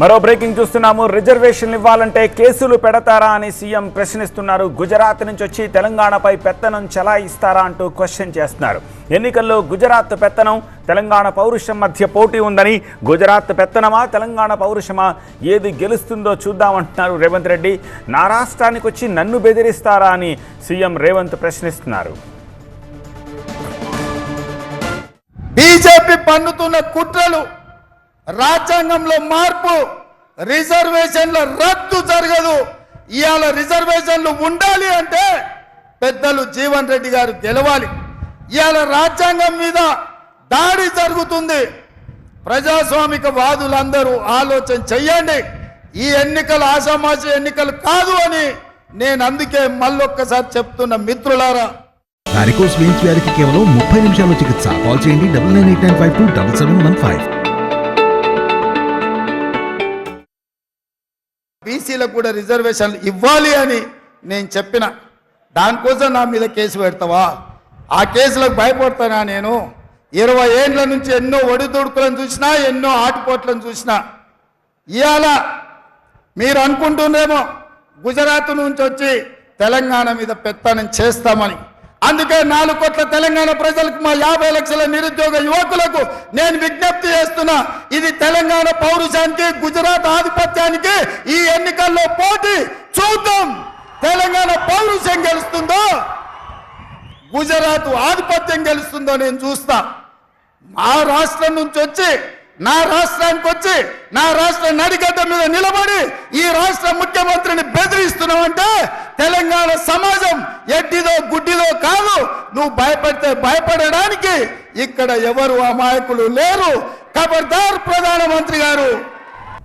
మరో బ్రేకింగ్ చూస్తున్నాము. రిజర్వేషన్లు ఇవ్వాలంటే కేసులు పెడతారా అని సీఎం ప్రశ్నిస్తున్నారు. గుజరాత్ నుంచి వచ్చి తెలంగాణపై పెత్తనం చెలాయిస్తారా అంటూ క్వశ్చన్ చేస్తున్నారు. ఎన్నికల్లో గుజరాత్ పెత్తనం తెలంగాణ పౌరుషం మధ్య పోటీ ఉందని గుజరాత్ పెత్తనమా తెలంగాణ పౌరుషమా ఏది గెలుస్తుందో చూద్దామంటున్నారు రేవంత్ రెడ్డి. నా రాష్ట్రానికి వచ్చి నన్ను బెదిరిస్తారా అని సీఎం రేవంత్ ప్రశ్నిస్తున్నారు. బీజేపీ పన్నుతున్న కుట్రలు రాజ్యాంగంలో మార్పు రిజర్వేషన్ల రద్దు జరగదు. ఇవాళ రిజర్వేషన్లు ఉండాలి అంటే పెద్దలు జీవన్ రెడ్డి గారు గెలవాలి. ఇవాళ రాజ్యాంగం మీద దాడి జరుగుతుంది. ప్రజాస్వామిక వాదులందరూ ఆలోచన చెయ్యండి. ఈ ఎన్నికలు ఆషామాషి ఎన్నికలు కాదు అని నేను అందుకే మళ్ళొక్కసారి చెప్తున్న మిత్రులారా. వారికోస్ వెయిన్స్ వ్యాధికి కేవలం ముప్పై నిమిషాల చికిత్స. కాల్ చేయండి double nine eight nine five two double seven one five. బీసీలకు కూడా రిజర్వేషన్లు ఇవ్వాలి అని నేను చెప్పిన. దానికోసం నా మీద కేసు పెడతావా? ఆ కేసులకు భయపడతానా నేను? ఇరవై ఏండ్ల నుంచి ఎన్నో ఒడిదుడుకులను చూసినా ఎన్నో ఆటుపోట్లను చూసినా. ఇవాళ మీరు అనుకుంటుందేమో గుజరాత్ నుంచి వచ్చి తెలంగాణ మీద పెత్తనం చేస్తామని. అందుకే నాలుగు కోట్ల తెలంగాణ ప్రజలకు మా యాభై లక్షల నిరుద్యోగ యువకులకు నేను విజ్ఞప్తి చేస్తున్నా ఇది తెలంగాణ పౌరుషానికి గుజరాత్ ఆధిపత్యానికి ఈ ఎన్నికల్లో పోటీ చూద్దాం. తెలంగాణ పౌరుషం గెలుస్తుందో గుజరాత్ ఆధిపత్యం గెలుస్తుందో నేను చూస్తా. మా రాష్ట్రం నుంచి వచ్చి నా రాష్ట్రానికి వచ్చి నా రాష్ట్ర నడిగడ్డ మీద నిలబడి ఈ రాష్ట్ర ముఖ్యమంత్రిని బెదిరిస్తున్నామంటే తెలంగాణ సమాజం ఎడ్డిదో గుడ్ నువ్వు భయపడితే భయపడడానికి ఇక్కడ ఎవరు అమాయకులు లేరు. ఖబర్దార్ ప్రధానమంత్రి గారు.